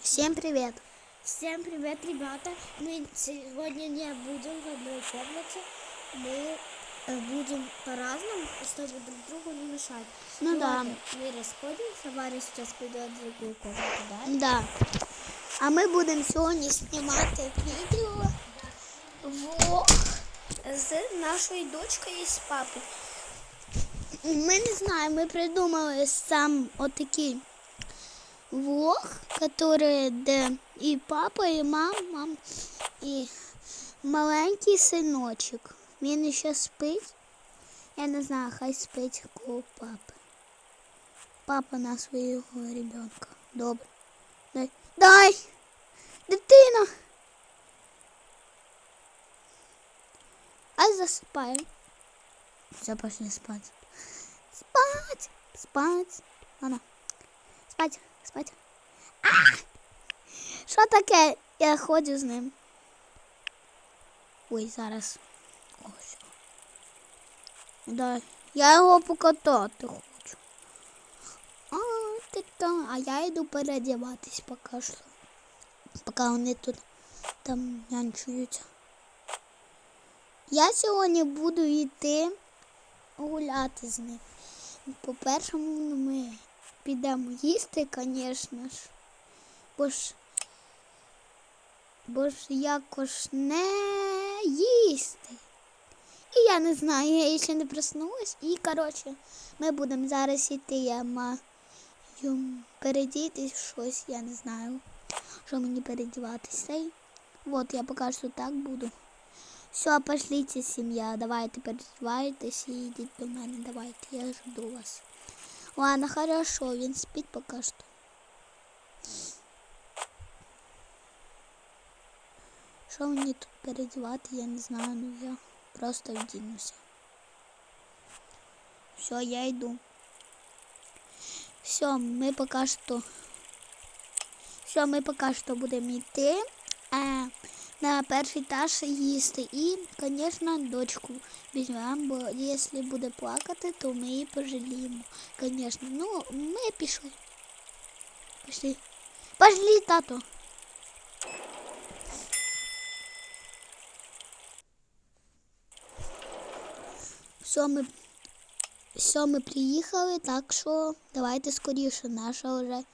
Всем привет! Всем привет, ребята! Мы сегодня не будем в одной комнате. Мы э, будем по-разному, чтобы друг другу не мешать. Ну да. Ладно, Мы расходимся. Варя сейчас пойдет в другую комнату, да? Да. А ми будемо сьогодні знімати відео влог з нашою дочкою і з папою. Ми не знаємо, ми придумали сам отакий влог, который, де і папа, і мама, і маленький синочок. Він ще спить. Я не знаю, хай спить коло папи. Папа на свого ребенка. Добре. Дай. Дай! Дитина! Ай засыпаем. Все, пошли спать. Спать! Спать! Ладно. Спать, Спать. А! Що таке? Я ходжу з ним. Ой, зараз. О, все. Да. Я його покатати хочу. А, ти там. А я йду переодіватись поки що. Поки вони тут там нянчуються. Я сьогодні буду йти гуляти з ним. По-перше, ми підемо їсти, звісно ж. Бо ж, бо ж якось не їсти. І я не знаю, я ще не проснулась. І, коротше, ми будемо зараз йти, я маю передітись щось, я не знаю, що мені передіватися. Вот, я поки що так буду. Все, пошлите, сім'я, давайте передівайтесь і йдіть до мене, давайте, я жду вас. Ладно, хорошо, він спить поки що. Що мені тут передівати, я не знаю, ну я просто вдінуся. Все, я йду. Все, ми поки що. Все, ми поки що будемо йти е, на перший етаж їсти. І, звісно, дочку візьмемо, бо якщо буде плакати, то ми її пожаліємо. Звісно, ну, ми пішли. Пішли. Пошли, тато. Все, ми все, ми приїхали, так що давайте скоріше. Наша вже,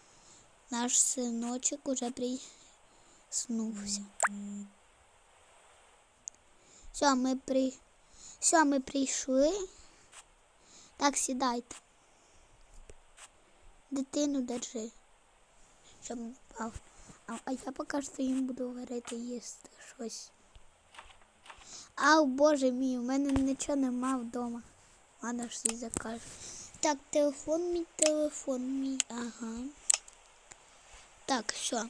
наш синочок уже приснувся. Все, ми при... Все, ми прийшли. Так, сідайте. Дитину держи. Щоб не впав. А, а я поки що їм буду варити їсти щось. Ау, боже мій, у мене нічого нема вдома. Ладно, всі закажу. Так, телефон мій, телефон мій, ага. Так, що?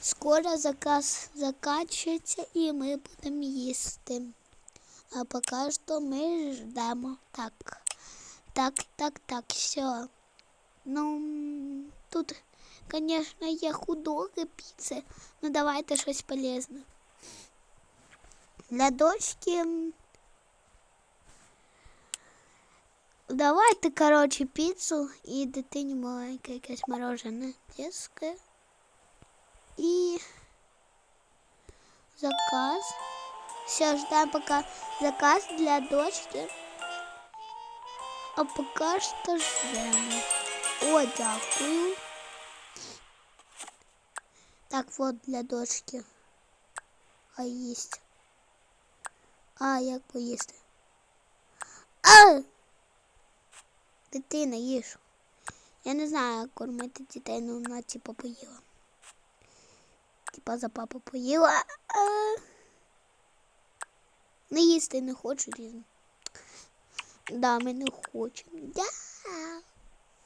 Скоро заказ закачується і ми будемо їсти. А поки що ми ждемо. Так. Так, так, так, все. Ну, тут, звісно, є худоги піци. Ну давайте щось полезне. Для дочки. Давайте, коротше, піцу і дитині маленьке якесь морожене детське. І заказ. Все, ждем пока заказ для дочки. А поки що ждемо. О, дякую. Так, вот для дочки. А їсть. А, як поїсти? А! Дитина їж. Я не знаю, як кормити дітей, але вона типа поїла. Типа за папу поїла. А... Не їсти не хочу різно. Да, ми не хочемо. Да.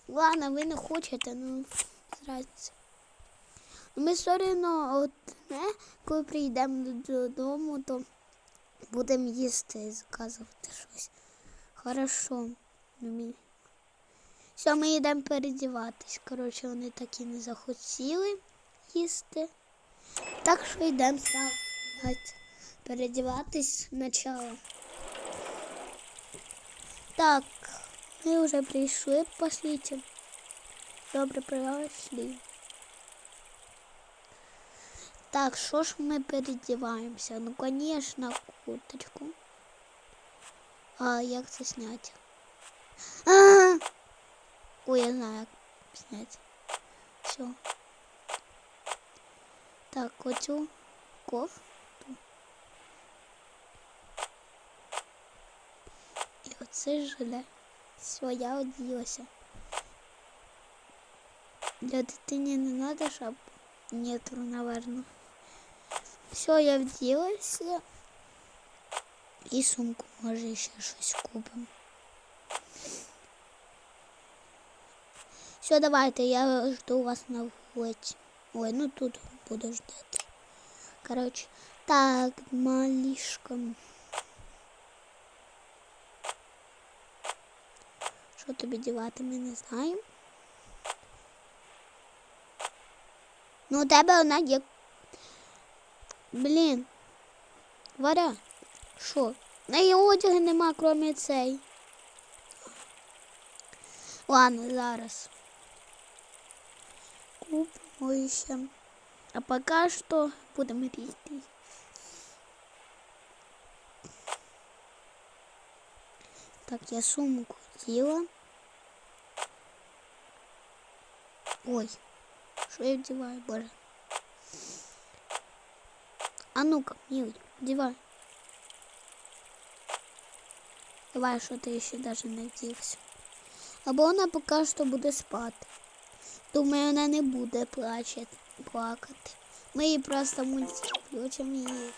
Ладно, ви не хочете, ну зразиться. Ми все одне, коли прийдемо додому, то будемо їсти і заказувати щось. Хорошо. Все, ми йдемо передіватись. Коротше, вони так і не захотіли їсти. Так що йдемо сразу передіватись спочатку. Так, ми вже прийшли, пошліть. Добре, прийшли. Так, що ж ми передіваємося? Ну, звісно, курточку. А як це зняти? А! Ой, я знаю, як зняти. Все. Так, оцю кофту. І оце жиле. Все, я оділася. Для дитини не треба, щоб нету, наверное. Все, я вділася. І сумку, може, ще щось купимо. Все, давайте, я жду вас на вулиці. Ой, ну тут буду ждати. Короче, так, малишка. Що тобі дівати, ми не знаємо. Ну, у тебе вона є. Блін. Варя. Що? На її одягу нема, крім цей. Ладно, зараз. Купимо ще. А поки що будемо різти. Так, я сумку взяла. Ой, що я вдіваю, боже. А ну-ка, милый, вдівай. Давай, що ти ще навіть не вдівся. Або вона поки що буде спати. Думаю, вона не буде плачати, плакати. Ми їй просто мультик включимо її.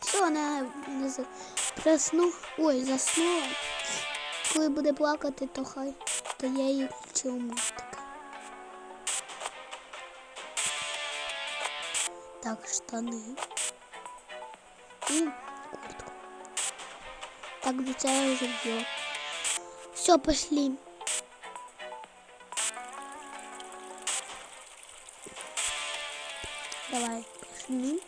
Все, вона не за... просну... Ой, заснула. Коли буде плакати, то хай, то я їй включу мультик. Так, штани. І куртку. Так, до цього я вже вділа. Все, пошли. Давай, пошли.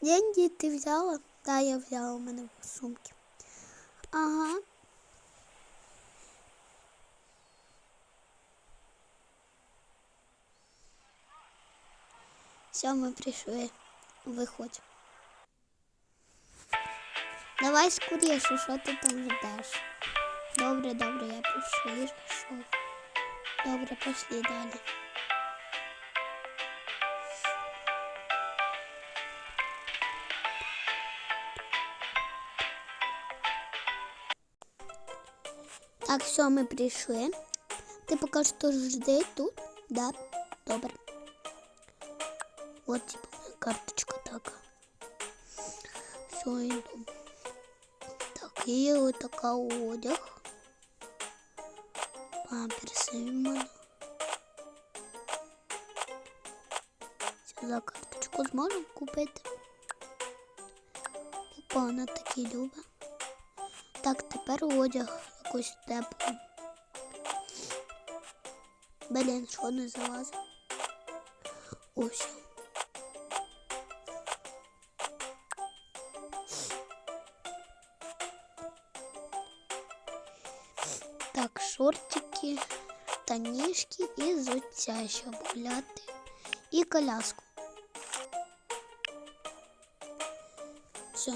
Деньги ты взяла? Да, я взяла у мене в сумке. Ага. Все, ми прийшли. Виходь. Давай скоріше, що ти там ждеш. Добре, добре, я пішов. пішов. Добре, пішли далі. Так, все, ми прийшли. Ти поки що жди тут, да? Добре. Вот типа моя карточка так. Все, иду. Так, і вот така одяг. Памперси в мене. Це за карточку зможемо купити. Опа, вона такі любить. Так, тепер одяг якось теплий. Блін, що не залазить? Ось. Шортики, штанишки і взуття, щоб. І коляску. Все.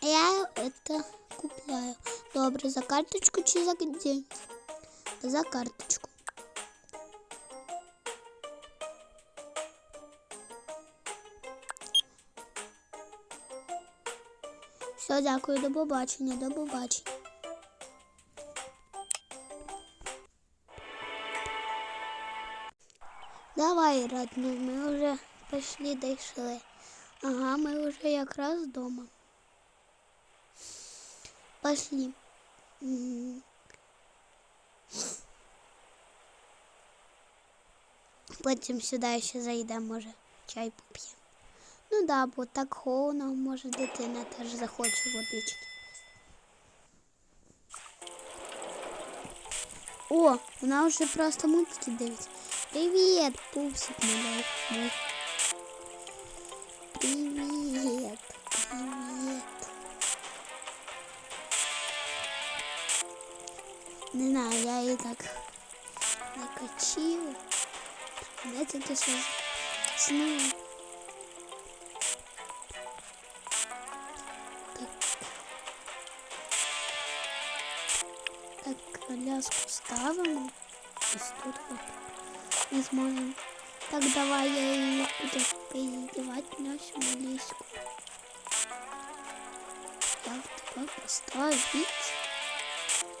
Я это купляю. Добре, за карточку чи за деньги? За карточку. Все, дякую, до побачення, до побачення. Давай, родной, мы уже почти дійшли. Ага, мы уже якраз дома. Пошли. Потім сюди ще зайдемо, може, чай поп'ємо. Ну да, бо так холодно, може дитина теж захоче водички. О, вона вже просто мультики дивиться. Привіт, пупсик мій. мой. Привіт. Привіт. Не знаю, я її так накачила. Знаєте, то що знову. ставимо. Ось тут от. Не зможемо. Так, давай я її буду переодевати на всю ліску. Так, так, поставить.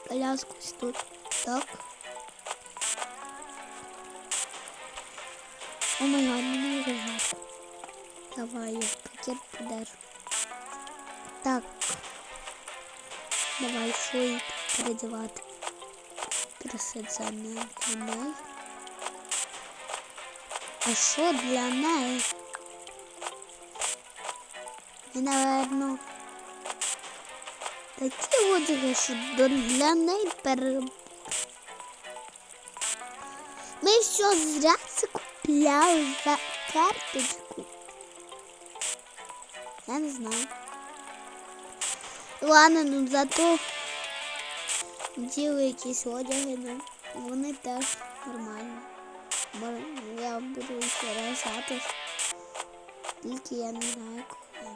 Коляску ось тут. Так. О май гад, мені вже жарко. Давай, я пакет подержу. Так. Давай, що її передівати? Краситься не для неї. А що для неї? І, наверно, такі одяги, що до- для неї перебор. Ми все зря це купляли за карточку. Я не знаю. Ладно, ну зато діли якісь одяги, ну, вони теж нормальні. Бо я буду їх виражати. Тільки я не знаю коли.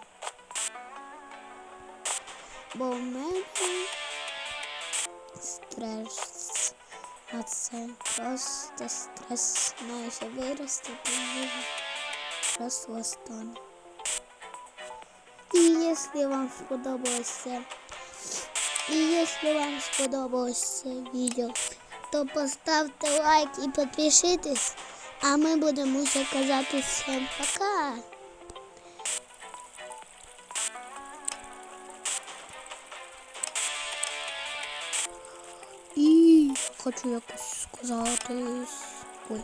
Бо в мене стрес. А це просто стрес має ще вирости, тому просто стане. І якщо вам сподобалося, і якщо вам сподобалось це відео, то поставте лайк і підпишитесь, а ми будемо вже казати всім пока. І хочу якось сказати. Ой.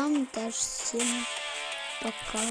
Вам теж всім пока.